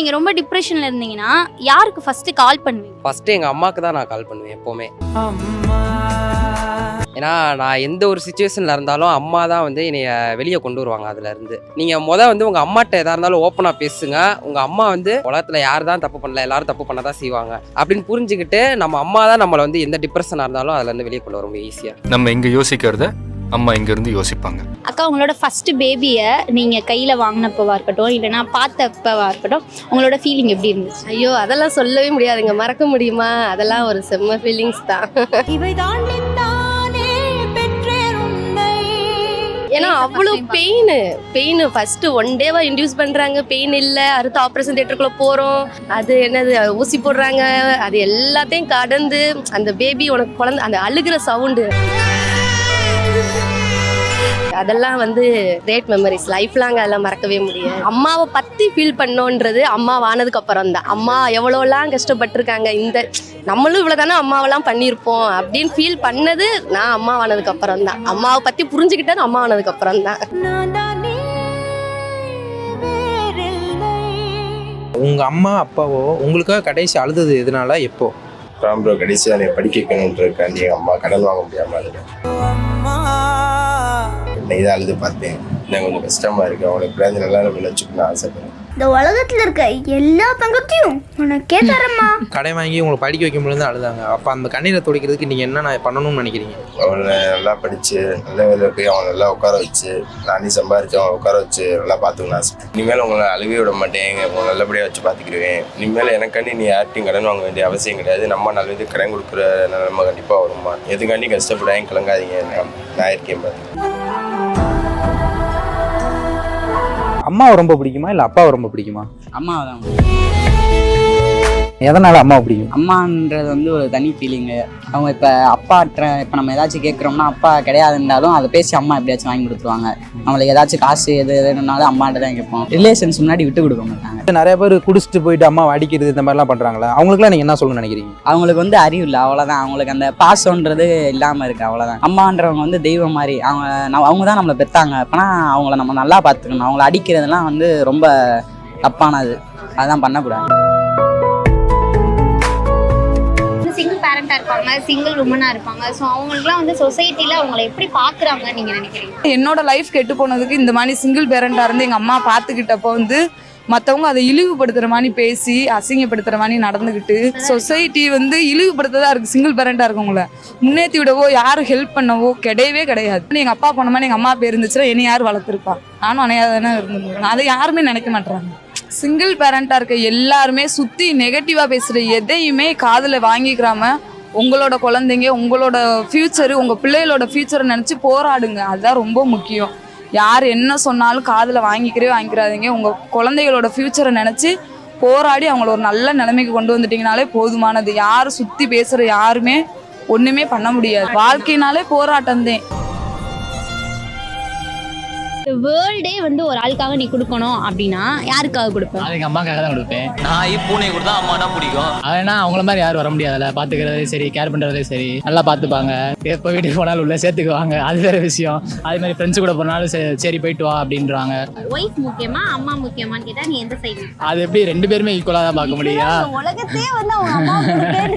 நீங்க ரொம்ப டிப்ரெஷன்ல இருந்தீங்கன்னா யாருக்கு ஃபர்ஸ்ட் கால் பண்ணுவீங்க? ஃபஸ்ட்டு எங்கள் அம்மாவுக்கு தான் நான் கால் பண்ணுவேன் எப்போவுமே. ஏன்னா நான் எந்த ஒரு சுச்சுவேஷனில் இருந்தாலும் அம்மா தான் வந்து என்னைய வெளியே கொண்டு வருவாங்க அதுலேருந்து. நீங்கள் முத வந்து உங்கள் அம்மாட்ட எதாக இருந்தாலும் ஓப்பனாக பேசுங்க. உங்கள் அம்மா வந்து உலகத்தில் யார் தான் தப்பு பண்ணல எல்லாரும் தப்பு பண்ண தான் செய்வாங்க. அப்படின்னு புரிஞ்சுக்கிட்டு நம்ம அம்மா தான் நம்மளை வந்து எந்த டிப்ரெஷனாக இருந்தாலும் அதுலேருந்து வெளியே கொண்டு வர ரொம்ப ஈஸியாக நம்ம இங்க யோசிக்கிறத அம்மா இங்க இருந்து யோசிப்பாங்க. அக்கா உங்களோட ஃபர்ஸ்ட் பேபியை நீங்க கையில வாங்கினப்பவா இருக்கட்டும் இல்லைன்னா பார்த்தப்பவா இருக்கட்டும் உங்களோட ஃபீலிங் எப்படி இருந்துச்சு? ஐயோ அதெல்லாம் சொல்லவே முடியாதுங்க. மறக்க முடியுமா? அதெல்லாம் ஒரு செம்ம ஃபீலிங்ஸ் தான். ஏன்னா அவ்வளோ பெயின் பெயின் ஃபர்ஸ்ட் ஒன் டேவா இன்டியூஸ் பண்றாங்க. பெயின் இல்லை. அடுத்து ஆப்ரேஷன் தியேட்டருக்குள்ள போறோம். அது என்னது? ஊசி போடுறாங்க. அது எல்லாத்தையும் கடந்து அந்த பேபி உனக்கு குழந்தை அந்த அழுகிற சவுண்டு அதெல்லாம் வந்து கிரேட் மெமரிஸ் லைஃப் லாங் அதெல்லாம் மறக்கவே முடியாது. அம்மாவை பத்தி ஃபீல் பண்ணோன்றது அம்மா ஆனதுக்கு அப்புறம் தான் அம்மா எவ்வளோலாம் கஷ்டப்பட்டிருக்காங்க இந்த நம்மளும் இவ்வளோ தானே அம்மாவெல்லாம் பண்ணியிருப்போம் அப்படின்னு ஃபீல் பண்ணது நான் அம்மா ஆனதுக்கு அப்புறம் தான் அம்மாவை பத்தி புரிஞ்சுக்கிட்டது அம்மா ஆனதுக்கு அப்புறம் தான் உங்க அம்மா அப்பாவோ உங்களுக்காக கடைசி அழுதது எதனால எப்போ? ராம் ப்ரோ கடைசியாக படிக்க வைக்கணுன்றதுக்காண்டி எங்கள் அம்மா கடன் வாங்க முடியாமல் அழுது? தான் அழுது பார்த்தேன். எனக்கு கொஞ்சம் கஷ்டமாக இருக்குது அவங்களை எப்படியாவது நல்லா நம்ம வச்சுக்கணும்னு ஆசைப்படுறேன். இந்த உலகத்துல இருக்க எல்லா தங்கத்தையும் உனக்கே தரமா கடை வாங்கி உங்களை படிக்க வைக்கும் பொழுது அழுதாங்க. அப்போ அந்த கண்ணீரை துடைக்கிறதுக்கு நீங்க என்ன பண்ணணும்னு நினைக்கிறீங்க? அவளை நல்லா படித்து நல்ல வேலையில் போய் அவனை நல்லா உட்கார வச்சு நானே சம்பாரிச்சு அவனை உட்கார வச்சு நல்லா பார்த்துக்கணும் ஆசை இனிமேல் உங்களை அழுவே விட மாட்டேன். உங்களை நல்லபடியாக வச்சு பார்த்துக்கிடுவேன் இனிமேல் எனக்காண்டி நீ யார்ட்டையும் கடன் வாங்க வேண்டிய அவசியம் கிடையாது. நம்ம நல்லது கடன் கொடுக்குற நிலைமை கண்டிப்பாக வருமா எதுக்காண்டி கஷ்டப்படாங்க கலங்காதீங்க. நான் நான் இருக்கேன் பார்த்து அம்மாவை ரொம்ப பிடிக்குமா இல்லை அப்பாவை ரொம்ப பிடிக்குமா? அம்மாவை தான் எதனால அம்மாவை பிடிக்கும் அம்மான்றது வந்து ஒரு தனி ஃபீலிங்கு அவங்க இப்போ அப்பாட்ட இப்போ நம்ம ஏதாச்சும் கேட்குறோம்னா அப்பா கிடையாதுன்றாலும் அதை பேசி அம்மா எப்படியாச்சும் வாங்கி கொடுத்துருவாங்க. நம்மளுக்கு ஏதாச்சும் காசு எது வேணும்னாலும் அம்மாட்ட தான் கேட்போம். ரிலேஷன்ஸ் முன்னாடி விட்டு கொடுக்க மாட்டாங்க. நிறைய பேர் குடிச்சிட்டு போயிட்டு அம்மாவை அடிக்கிறது இந்த மாதிரிலாம் பண்றாங்களா? அவங்களுக்குலாம் நீங்க என்ன சொல்லணும்னு நினைக்கிறீங்க? அவங்களுக்கு வந்து அறிவு இல்லை அவ்வளோதான் அவங்களுக்கு அந்த பாசம்ன்றது இல்லாமல் இருக்கு அவ்வளோதான் அம்மான்றவங்க வந்து தெய்வம் மாதிரி அவங்க அவங்க தான் நம்மளை பெற்றாங்க அப்போனா அவங்கள நம்ம நல்லா பார்த்துக்கணும். அவங்கள அடிக்கிறதுலாம் வந்து ரொம்ப தப்பானது. அதெல்லாம் பண்ணக்கூடாது. ப்ரெக்னெண்ட்டாக இருப்பாங்க சிங்கிள் உமனாக இருப்பாங்க. ஸோ அவங்களுக்குலாம் வந்து சொசைட்டியில் அவங்களை எப்படி பார்க்குறாங்க நீங்கள் நினைக்கிறீங்க? என்னோட லைஃப் கெட்டு போனதுக்கு இந்த மாதிரி சிங்கிள் பேரண்ட்டாக இருந்து எங்கள் அம்மா பார்த்துக்கிட்டப்போ வந்து மற்றவங்க அதை இழிவுபடுத்துகிற மாதிரி பேசி அசிங்கப்படுத்துகிற மாதிரி நடந்துக்கிட்டு சொசைட்டி வந்து இழிவுபடுத்ததாக இருக்குது சிங்கிள் பேரண்டா இருக்கவங்கள முன்னேற்றி விடவோ யாரும் ஹெல்ப் பண்ணவோ கிடையவே கிடையாது. எங்கள் அப்பா போன மாதிரி எங்கள் அம்மா பேர் இருந்துச்சுன்னா என்னை யார் வளர்த்துருப்பா? நானும் அணையாக தானே இருந்திருக்கேன் அதை யாருமே நினைக்க மாட்டேறாங்க சிங்கிள் பேரண்ட்டாக இருக்க எல்லாருமே சுற்றி நெகட்டிவாக பேசுகிற எதையுமே காதில் வாங்கிக்கிறாம உங்களோட குழந்தைங்க உங்களோட ஃப்யூச்சரு உங்கள் பிள்ளைகளோட ஃப்யூச்சரை நினச்சி போராடுங்க. அதுதான் ரொம்ப முக்கியம். யார் என்ன சொன்னாலும் காதில் வாங்கிக்கிறே வாங்கிக்கிறாதீங்க உங்கள் குழந்தைகளோட ஃப்யூச்சரை நினச்சி போராடி அவங்கள ஒரு நல்ல நிலைமைக்கு கொண்டு வந்துட்டிங்கனாலே போதுமானது. யார் சுற்றி பேசுகிற யாருமே ஒன்றுமே பண்ண முடியாது. வாழ்க்கைனாலே போராட்டம்தான். வேர்ல்டே வந்து ஒரு ஆளுக்காக நீ கொடுக்கணும் அப்படின்னா யாருக்காக கொடுப்ப? அது எங்கள் அம்மாக்காக தான் கொடுப்பேன். நான் பூனை கொடுத்தா அம்மா தான் பிடிக்கும். அதனா அவங்கள மாதிரி யாரும் வர முடியாதுல்ல. பார்த்துக்கிறதே சரி கேர் பண்ணுறதே சரி. நல்லா பார்த்துப்பாங்க எப்போ வீட்டுக்கு போனாலும் உள்ள சேர்த்துக்குவாங்க. அது வேற விஷயம். அதே மாதிரி ஃப்ரெண்ட்ஸ் கூட போனாலும் சரி, சரி போயிட்டு வா அப்படின்றாங்க. ஒய்ஃப் முக்கியமா அம்மா முக்கியமான்னு கேட்டா நீ எந்த சைடு அது எப்படி ரெண்டு பேருமே ஈக்குவலாக தான் பார்க்க முடியும் உலகத்தையே வந்து அவங்க அம்மா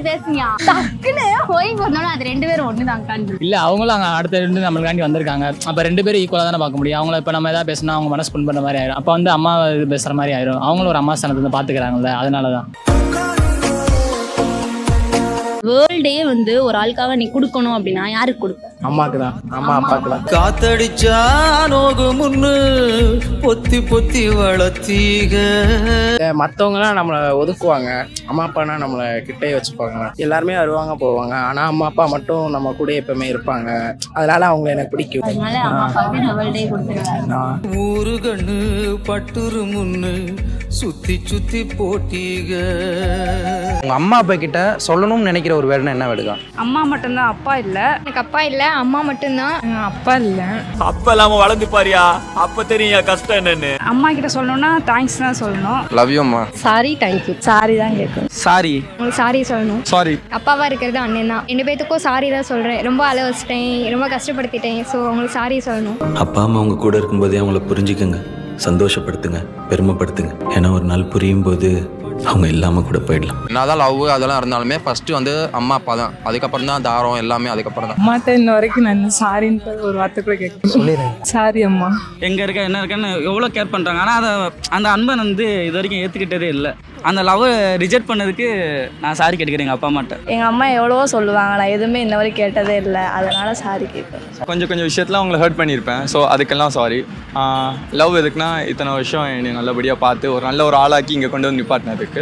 பேசுனியா? டக்குன்னு ஒய்ஃப் வந்தாலும் அது ரெண்டு பேரும் ஒன்று தான் இல்லை அவங்களும் அங்கே அடுத்த ரெண்டு நம்மளுக்காண்டி வந்திருக்காங்க. அப்போ ரெண்டு பேரும் ஈக்குவலாக தானே பார்க்க முடியும். அவங்கள இப்போ நம்ம எதாவது பேசினா அவங்க மனசு புண் பண்ண மாதிரி ஆயிரும். அப்போ வந்து அம்மா இது பேசுகிற மாதிரி ஆயிரும். அவங்களும் ஒரு அம்மா ஸ்தானத்தை வந்து பார்த்துக்கிறாங்கல்ல அதனால தான் வேர்ல்டே வந்து ஒரு ஆளுக்காக நீ கொடுக்கணும் அப்படின்னா யாருக்கு கொடுப்ப? அம்மாவுக்கு தான் அம்மா. அப்பாவுக்கு தான் காத்தடிச்சா நோகு முன்னு பொத்தி பொத்தி வளர்த்தீக. மற்றவங்கலாம் நம்மளை ஒதுக்குவாங்க. அம்மா அப்பானா நம்மளை கிட்டே வச்சுப்பாங்க. எல்லாருமே வருவாங்க போவாங்க. ஆனால் அம்மா அப்பா மட்டும் நம்ம கூட எப்பவுமே இருப்பாங்க. அதனால அவங்க எனக்கு பிடிக்கும். அதனால அம்மா அப்பாவுக்கு இந்த வேர்ல்டே கொடுத்துருவாங்க ஊரு கண்ணு பட்டுரு முன்னு சுத்தி சுத்தி போட்டீக. உங்க அம்மா அப்பா கிட்ட சொல்லணும்னு நினைக்கிற ஒரு வேர்டுனா என்ன வேர்டுதான் அம்மா மட்டும்தான் அப்பா இல்லை. எனக்கு அப்பா இல்ல அம்மா மட்டும்தான். அப்பா இல்லை. அப்ப இல்லாம வளர்ந்து பாரியா? அப்ப தெரியும் கஷ்டம் என்னன்னு. அம்மா கிட்ட சொல்லணும்னா தேங்க்ஸ் தான் சொல்லணும். லவ் யூ அம்மா. சாரி தேங்க்யூ சாரி தான் கேட்கணும். சாரி உங்களுக்கு சாரி சொல்லணும். சாரி அப்பாவா இருக்கிறது அண்ணன் தான். ரெண்டு பேத்துக்கும் சாரி தான் சொல்றேன். ரொம்ப அழ வச்சிட்டேன் ரொம்ப கஷ்டப்படுத்திட்டேன். ஸோ உங்களுக்கு சாரி சொல்லணும். அப்பா அம்மா உங்க கூட இருக்கும்போதே அவங்கள புரிஞ்சுக்கங்க. சந்தோஷப்படுத்துங்க பெருமைப்படுத்துங்க. ஏன்னா ஒரு நாள் புரியும் போது அவங்க இல்லாமல் கூட போயிடலாம். என்னதான் லவ் அதெல்லாம் இருந்தாலுமே ஃபஸ்ட்டு வந்து அம்மா அப்பா தான். அதுக்கப்புறம் தான் தாரம் எல்லாமே அதுக்கப்புறம் தான். அம்மாட்ட இன்ன வரைக்கும் நான் சாரின்னு ஒரு வார்த்தை கூட கேட்க சொல்லிடுறேன் சாரி அம்மா. எங்க இருக்க என்ன இருக்கன்னு எவ்வளோ கேர் பண்ணுறாங்க ஆனால் அதை அந்த அன்பை வந்து இது வரைக்கும் ஏற்றுக்கிட்டதே இல்லை. அந்த லவ் ரிஜெக்ட் பண்ணதுக்கு நான் சாரி கேட்டுக்கிறேன் எங்கள் அப்பா அம்மாட்ட எங்கள் அம்மா எவ்வளவோ சொல்லுவாங்க. நான் எதுவுமே இன்ன வரைக்கும் கேட்டதே இல்லை. அதனால சாரி கேட்பேன். கொஞ்சம் கொஞ்சம் விஷயத்தில் அவங்கள ஹர்ட் பண்ணியிருப்பேன். ஸோ அதுக்கெல்லாம் சாரி லவ் எதுக்குன்னா இத்தனை வருஷம் என்னை நல்லபடியாக பார்த்து ஒரு நல்ல ஒரு ஆளாக்கி இங்கே கொண்டு வந்து நிப்பாட்டினதுக்கு.